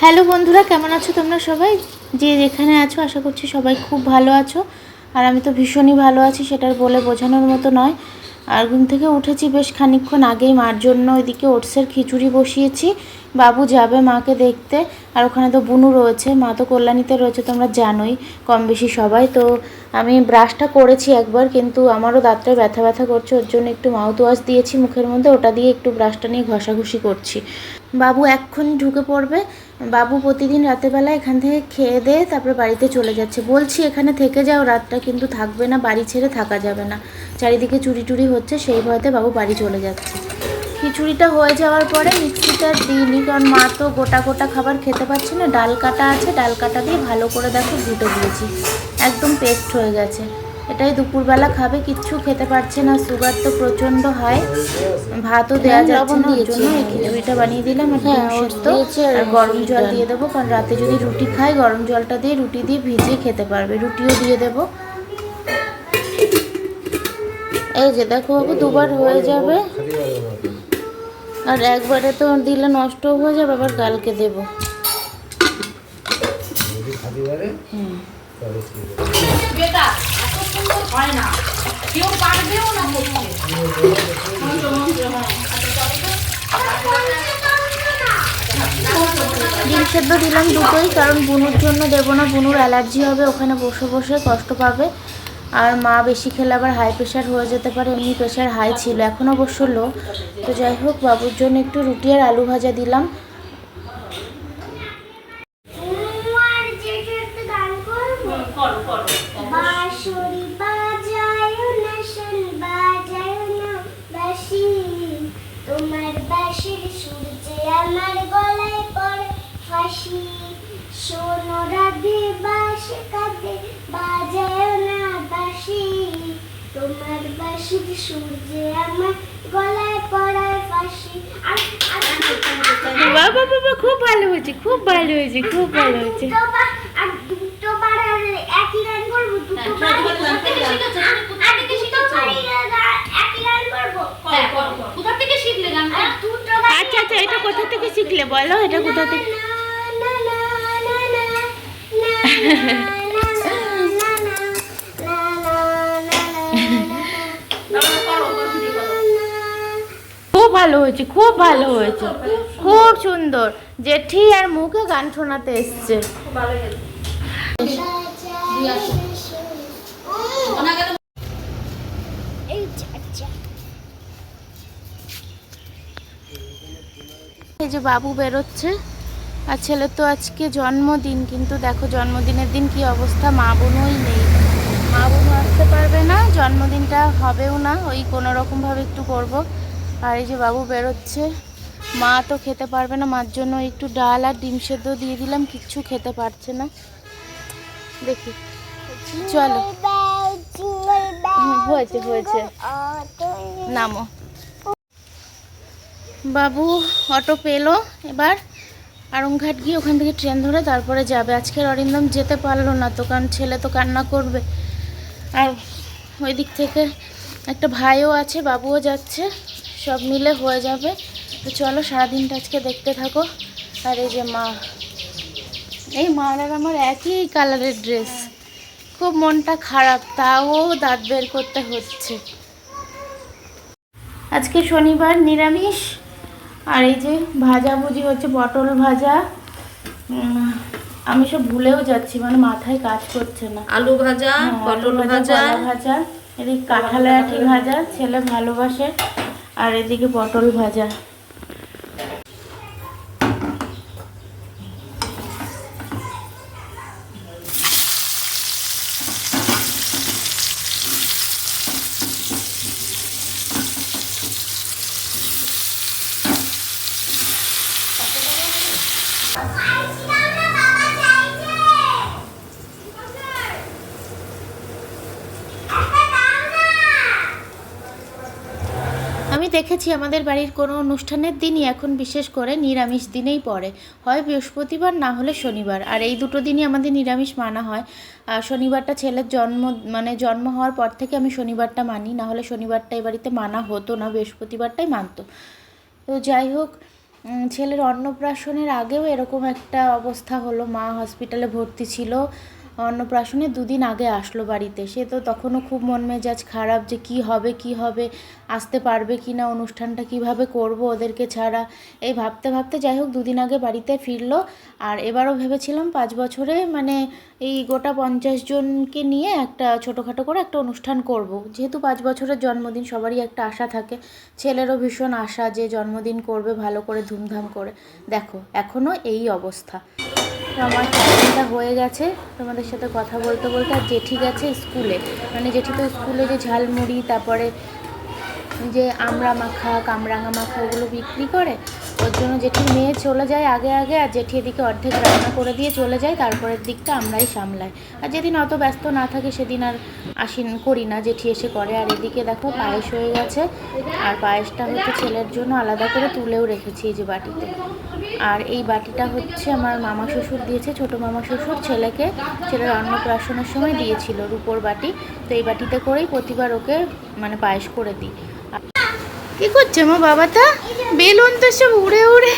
Hello বন্ধুরা, কেমন আছো তোমরা সবাই? যে যেখানে আছো, আশা করছি সবাই খুব ভালো আছো। আর আমি তো ভীষণই ভালো আছি, সেটার বলে বোঝানোর মতো নয়। আর ঘুম থেকে উঠেছি বেশ খানিকক্ষণ আগেই, মার জন্য ওইদিকে ওটসের খিচুড়ি বসিয়েছি। বাবু যাবে মাকে দেখতে। আর ওখানে তো বুনু রয়েছে, মা তো কল্যাণীতে রয়েছে, তোমরা জানোই, কম বেশি সবাই। তো আমি ব্রাশটা করেছি একবার, কিন্তু আমারও দাঁতটায় ব্যথা ব্যথা করছে, ওর জন্য একটু মাউথ ওয়াশ দিয়েছি মুখের মধ্যে, ওটা দিয়ে একটু ব্রাশটা নিয়ে ঘষাঘষি করছি। বাবু এক্ষুনি ঢুকে পড়বে বাবু প্রতিদিন রাতেরবেলা এখান থেকে খেয়ে দিয়ে তারপরে বাড়িতে চলে যাচ্ছে। বলছি, এখানে থেকে যাও, রাতটা কিন্তু থাকবে না, বাড়ি ছেড়ে থাকা যাবে না। চারিদিকে চুরি টুরি হচ্ছে, সেই ভয়তে বাবু বাড়ি চলে যাচ্ছে। খিচুড়িটা হয়ে যাওয়ার পরে মিক্সিটা দিইনি কারণ মা তো গোটা গোটা খাবার খেতে পারছে না। ডাল কাটা আছে, ডাল কাটা দিয়ে ভালো করে দেখো, ঘুটে দিয়েছি। একদম পেস্ট হয়ে গেছে। এটাই দুপুরবেলা খাবে কিচ্ছু খেতে পারছে না সুগার তো প্রচণ্ড হয়। ভাতও দেওয়া যাচ্ছে না ওর জন্য। এই খিচুড়িটা বানিয়ে দিলাম আর ডিম সেদ্ধ। আর গরম জল দিয়ে দেবো কারণ রাতে যদি রুটি খায় গরম জলটা দিয়ে রুটি দিয়ে ভিজিয়ে খেতে পারবে। রুটিও দিয়ে দেবো। এই যে দেখো বাবু দুবার হয়ে যাবে। আর একবারে তো দিলে নষ্ট হয়ে যাবে আবার কালকে দেবো। হুম। করতে। ডিম সেদ্ধ দিলাম দুটোই, কারণ বুনুর জন্য দেবো না, বুনুর অ্যালার্জি হবে, ওখানে বসে বসে কষ্ট পাবে। আর মা বেশি খেলে আবার হাই প্রেশার হয়ে যেতে পারে, এমনি প্রেশার হাই ছিল, এখন অবশ্য লো তো যাই হোক, বাবুর জন্য একটু রুটি আর আলু ভাজা দিলাম। বাঁশি শোনো রাধে বাঁশ কাঁদে বাজায় না বাসি তোমার বাঁশির সূর্যে আমার গলায় পড়ায় বাঁশি বাবা বাবা খুব ভালো হয়েছে খুব ভালো হয়েছে খুব ভালো হয়েছে। আর দুটো বার একই হ্যাঁ, আচ্ছা আচ্ছা এটা কোথা থেকে শিখলে? বলো এটা কোথা থেকে খুব ভালো হয়েছে, খুব ভালো হয়েছে। খুব সুন্দর। জেঠি আর মুখে গান শোনাতে এসছে। এই যে বাবু বেরোচ্ছে। আর ছেলের তো আজকে জন্মদিন, কিন্তু দেখো জন্মদিনের দিন কি অবস্থা? মা বোনই নেই। মা বোনও আসতে পারবে না, জন্মদিনটা হবেও না, ওই কোনো রকমভাবে একটু করব। আর এই যে বাবু বেরোচ্ছে, মা তো খেতে পারবে না, মার জন্য একটু ডাল আর ডিম সেদ্ধ দিয়ে দিলাম, কিচ্ছু খেতে পারছে না। দেখি, চলো। হয়েছে হয়েছে। নামো। বাবু, অটো পেল এবার। আরংঘাট গিয়ে ওখান থেকে ট্রেন ধরে তারপরে যাবে। আজকের অরিন্দম যেতে পারল না তো, কারণ ছেলে তো কান্না করবে। আর ওই দিক থেকে একটা ভাইও আছে, বাবুও যাচ্ছে। সব মিলে হয়ে যাবে। তো চলো সারাদিনটা আজকে দেখতে থাকো। আর এই যে মা, এই মার আর আমার একই কালারের ড্রেস। খুব মনটা খারাপ, তাও দাঁত বের করতে হচ্ছে। আজকে শনিবার নিরামিষ। আর এই যে ভাজাভুজি হচ্ছে পটল ভাজা। উম, আমি সব ভুলেও যাচ্ছি মানে মাথায় কাজ করছে না। আলু ভাজা হ্যাঁ, পটল ভাজা ভাজা। এদিকে কাঁঠালের আঠি ভাজা ছেলে ভালোবাসে আর এদিকে পটল ভাজা। আমি দেখেছি আমাদের বাড়ির কোনো অনুষ্ঠানের দিনই এখন বিশেষ করে নিরামিষ দিনেই পড়ে। হয় বৃহস্পতিবার, না হলে শনিবার। আর এই দুটো দিনই আমাদের নিরামিষ মানা হয়। আর শনিবারটা ছেলের জন্ম মানে জন্ম হওয়ার পর থেকে আমি শনিবারটা মানি। না হলে শনিবারটা এই বাড়িতে মানা হতো না, বৃহস্পতিবারটাই মানতো। তো যাই হোক ছেলের অন্নপ্রাশনের আগেও এরকম একটা অবস্থা হলো। মা হসপিটালে ভর্তি ছিল। অন্নপ্রাশনের দুদিন আগে আসলো বাড়িতে। সে তো তখনও খুব মন মেজাজ খারাপ যে কি হবে কি হবে, আসতে পারবে কি না, অনুষ্ঠানটা কীভাবে করব ওদেরকে ছাড়া। এই ভাবতে ভাবতে যাই হোক, দুদিন আগে বাড়িতে ফিরলো। আর এবারও ভেবেছিলাম পাঁচ বছরে মানে এই গোটা পঞ্চাশ জনকে নিয়ে একটা ছোটোখাটো করে একটা অনুষ্ঠান করব। যেহেতু পাঁচ বছরের জন্মদিন, সবারই একটা আশা থাকে। ছেলেরও ভীষণ আশা যে জন্মদিন করবে ভালো করে ধুমধাম করে। দেখো এখনও এই অবস্থা। তো আমার টিফিনটা হয়ে গেছে। তোমাদের সাথে কথা বলতে বলতে আর জেঠি গেছে স্কুলে। মানে জেঠি তো স্কুলে যে ঝালমুড়ি, তারপরে যে আমড়া মাখা, কামরাঙা মাখা, ওগুলো বিক্রি করে। ওর জন্য জেঠির মেয়ে চলে যায় আগে আগে, আর জেঠি এদিকে অর্ধেক রান্না করে দিয়ে চলে যায়, তারপরের দিকটা আমরাই সামলাই। আর যেদিন অত ব্যস্ত না থাকে সেদিন আর আসি করি না, জেঠি এসে করে। আর এদিকে দেখো পায়েস হয়ে গেছে, আর পায়েসটা হচ্ছে ছেলের জন্য আলাদা করে তুলেও রেখেছি এই যে বাটিতে। আর এই বাটিটা হচ্ছে আমার মামা শ্বশুর দিয়েছে, ছোট মামা শ্বশুর ছেলেকে, ছেলের অন্নপ্রাশনের সময় দিয়েছিল রুপোর বাটি। তো এই বাটিতে করেই প্রতিবার ওকে মানে পায়েস করে দিই। কি করছে মা বাবাটা বেলুন তো সব উড়ে উড়ে।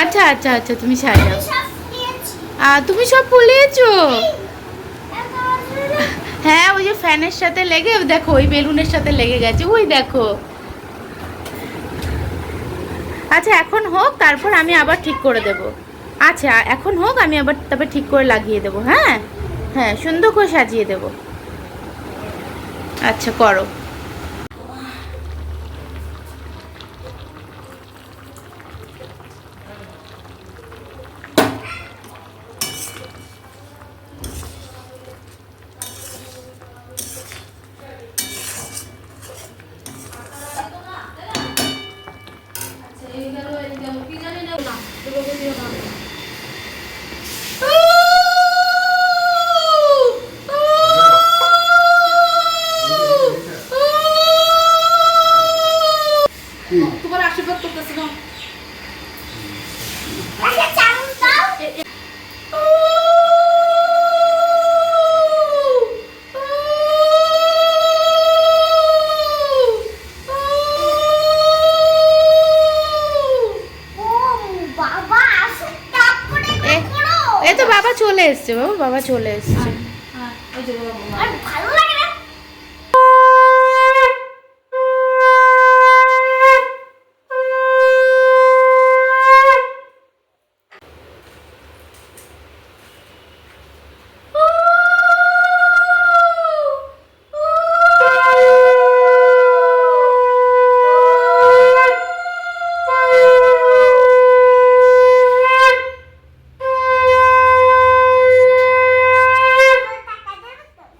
আচ্ছা আচ্ছা আচ্ছা তুমি সাজাও আর তুমি সব ফুলিয়েছো? হ্যাঁ ওই যে ফ্যানের সাথে লেগে, দেখো, ওই বেলুনের সাথে লেগে গেছে। ওই দেখো। আচ্ছা এখন হোক, তারপর আমি আবার ঠিক করে দেব। আচ্ছা এখন হোক, আমি আবার তারপর ঠিক করে লাগিয়ে দেব হ্যাঁ? হ্যাঁ সুন্দর করে সাজিয়ে দেব। আচ্ছা করো তোমার আশীর্বাদ করতেছি না একটা চামচ দাও ও বাবা আসো টপ করে এ করো এ তো বাবা চলে এসছে। বাবা বাবা। চলে এসছে হ্যাঁ ওই যে বাবা আর ভালো লাগে না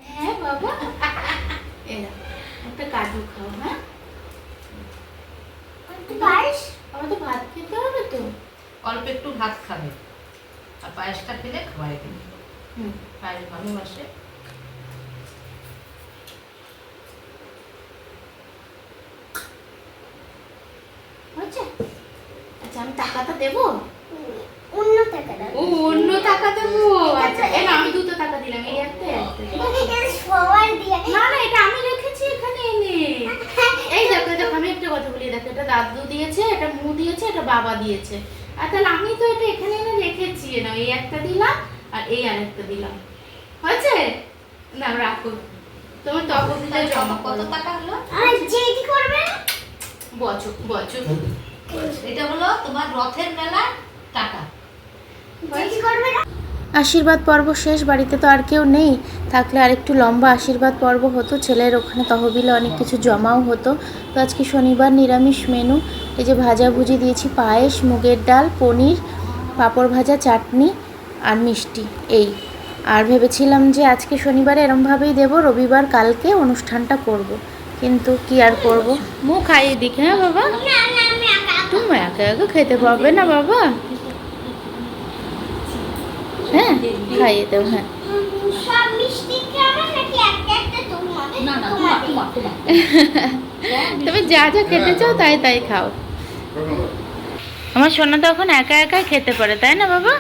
হ্যাঁ বাবা এরা একটা কাজু খাও হ্যাঁ পায়েস আমার তো ভাত খেতে হবে তো অল্প একটু ভাত খাবে আর পায়েসটা খেলে খাওয়াই দিবে হুম পায়েস ভালোবাসে হয়েছে আচ্ছা আমি টাকাটা দেবো? অন্য টাকা দাও ও অন্য টাকা দেবো? আচ্ছা আমি দুটো টাকা দিলাম এই একটা এই সবার দিয়ে না না এটা আমি রেখেছি এখানে এনে। এই দেখো দেখো আমি একটা কথা বলি দেখো এটা দাদু দিয়েছে এটা মু দিয়েছে এটা বাবা দিয়েছে। আর তাহলে আমি তো এটা এখানে এনে রেখেছি না এই একটা দিলাম আর এই আরেকটা দিলাম। হয়েছে? না রাখো। তোমার তপদিতে জমা কত টাকা হলো? আর যেটি করবে। বছর বছর। এটা হলো তোমার রথের মেলা টাকা। যেটি করবে না। আশীর্বাদ পর্ব শেষ বাড়িতে তো আর কেউ নেই। থাকলে আর একটু লম্বা আশীর্বাদ পর্ব হতো। ছেলের ওখানে তহবিলে অনেক কিছু জমাও হতো। তো আজকে শনিবার নিরামিষ মেনু। এই যে ভাজাভুজি দিয়েছি পায়েস মুগের ডাল পনির পাঁপড় ভাজা চাটনি আর মিষ্টি এই। আর ভেবেছিলাম যে আজকে শনিবারে এরমভাবেই দেবো রবিবার কালকে অনুষ্ঠানটা করব। কিন্তু কি আর করব? মুখ খাইয়ে দিক হ্যাঁ বাবা? তুমি একা একা খেতে পারবে না বাবা। হ্যাঁ খাইয়ে দেবো হ্যাঁ। তোমার তোমার তোমার তোমার তোমার। তুমি যা যা খেতে চাও তাই তাই খাও। আমার সোনা তো এখন একা একাই খেতে পারে তাই না বাবা?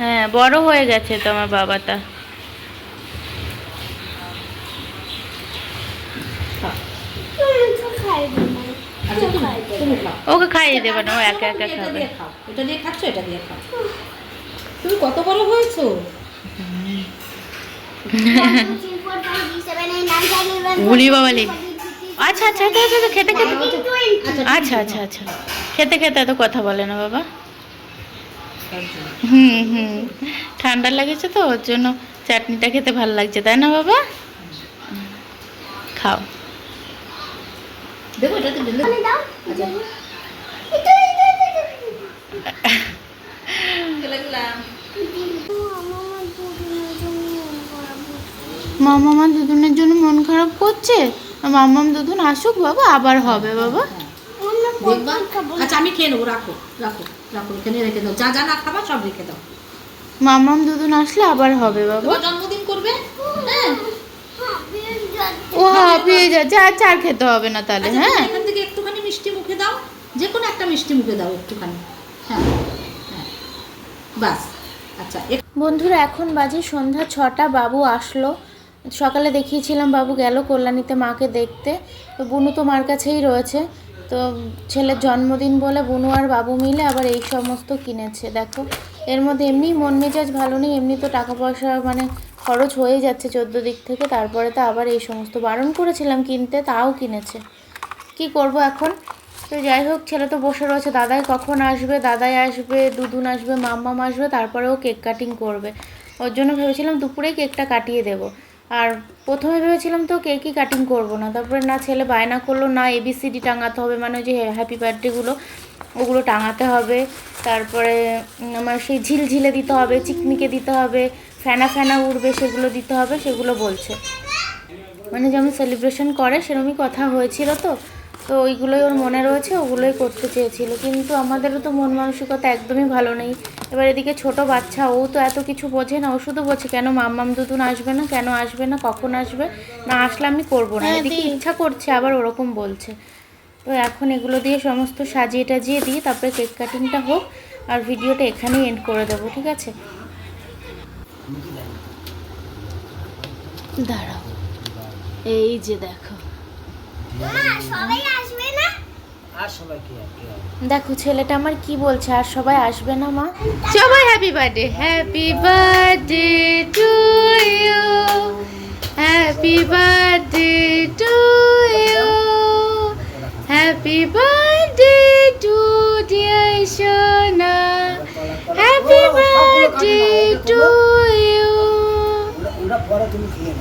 হ্যাঁ বড় হয়ে গেছে তো আমার বাবাটা তুমি তো খাইবে না আচ্ছা তুমি তুমি খাও ওকে খাইয়ে দেবে না ও একা একা খাবে। এটা দিয়ে খাচ্ছ এটা দিয়ে খাও। তুমি কত বড় হয়েছো? উলি বাবালি আচ্ছা আচ্ছা আচ্ছা আচ্ছা, আচ্ছা খেতে খেতে। আচ্ছা আচ্ছা আচ্ছা খেতে খেতে এত কথা বলে না বাবা। হুম হুম। ঠান্ডা লেগেছে তো ওর জন্য চাটনিটা খেতে ভালো লাগছে তাই না বাবা? খাও। দেখো এটাতে ঢেলে দাও। মামামা দুদুনের জন্য মন খারাপ করছে? মামাম দুদুন আসুক বাবা আবার হবে বাবা। আচ্ছা আমি খেয়ে নেব রাখো রাখো রাখো এখানে রেখে দাও। যা যা না খাবা সব রেখে দাও। মামাম দুদুন আসলে আবার হবে বাবা তোমার জন্মদিন করবে হ্যাঁ ও হাঁপিয়ে যাচ্ছে আর চার খেতে হবে না তাহলে আচ্ছা, হ্যাঁ? এখান থেকে একটুখানি মিষ্টি মুখে দাও। যে কোনো একটা মিষ্টি মুখে দাও একটুখানি। হ্যাঁ হ্যাঁ। বাস আচ্ছা বন্ধুরা এখন বাজে সন্ধ্যা ছটা বাবু আসলো। সকালে দেখিয়েছিলাম বাবু গেল কল্যাণীতে মাকে দেখতে। তো বুনু তো মার কাছেই রয়েছে। তো ছেলের জন্মদিন বলে বুনু আর বাবু মিলে আবার এই সমস্ত কিনেছে। দেখো এর মধ্যে এমনি মন মেজাজ ভালো নেই এমনি তো টাকা পয়সা মানে খরচ হয়ে যাচ্ছে চোদ্দ দিক থেকে। তারপরে তো আবার এই সমস্ত বারণ করেছিলাম কিনতে, তাও কিনেছে। কি করব এখন? তো যাই হোক, ছেলে তো বসে রয়েছে। দাদাই কখন আসবে? দাদাই আসবে, দুদুন আসবে, মাম্মাম আসবে তারপরে ও কেক কাটিং করবে। ওর জন্য ভেবেছিলাম দুপুরেই কেকটা কাটিয়ে দেবো। আর প্রথমে ভেবেছিলাম তো কেকই কাটিং করব না। তারপরে না, ছেলে বায়না করল, না এবিসিডি টাঙাতে হবে মানে যে হ্যাপি বার্থডেগুলো ওগুলো টাঙাতে হবে। তারপরে আমার সেই ঝিলঝিলে দিতে হবে, চিকমিকে দিতে হবে। ফেনা ফেনা উড়বে সেগুলো দিতে হবে সেগুলো বলছে। মানে যেমন সেলিব্রেশন করে সেরকমই কথা হয়েছিল তো। তো ওইগুলোই ওর মনে রয়েছে ওগুলোই করতে চেয়েছিল। কিন্তু আমাদেরও তো মন মানসিকতা একদমই ভালো নেই। এবার এদিকে ছোট বাচ্চা ও তো এত কিছু বোঝে না ও শুধু বোঝে কেন মাম্মাম দুদুন আসবে না? কেন আসবে না? কখন আসবে? না আসলে আমি করব না। এদিকে ইচ্ছা করছে আবার ওরকম বলছে। তো এখন এগুলো দিয়ে সমস্ত সাজিয়ে টাজিয়ে দিই তারপরে কেক কাটিংটা হোক আর ভিডিওটা এখানেই এন্ড করে দেবো ঠিক আছে? দাঁড়াও। এই যে দেখো। সবাই আসবে না? দেখো ছেলেটা আমার কি বলছে? আর সবাই আসবে না মা? সবাই happy birthday happy birthday to you happy birthday to you happy birthday to dear সোনা হ্যাপি বার্থডে টু ইউ ওরা পরে তুমি খেয়ে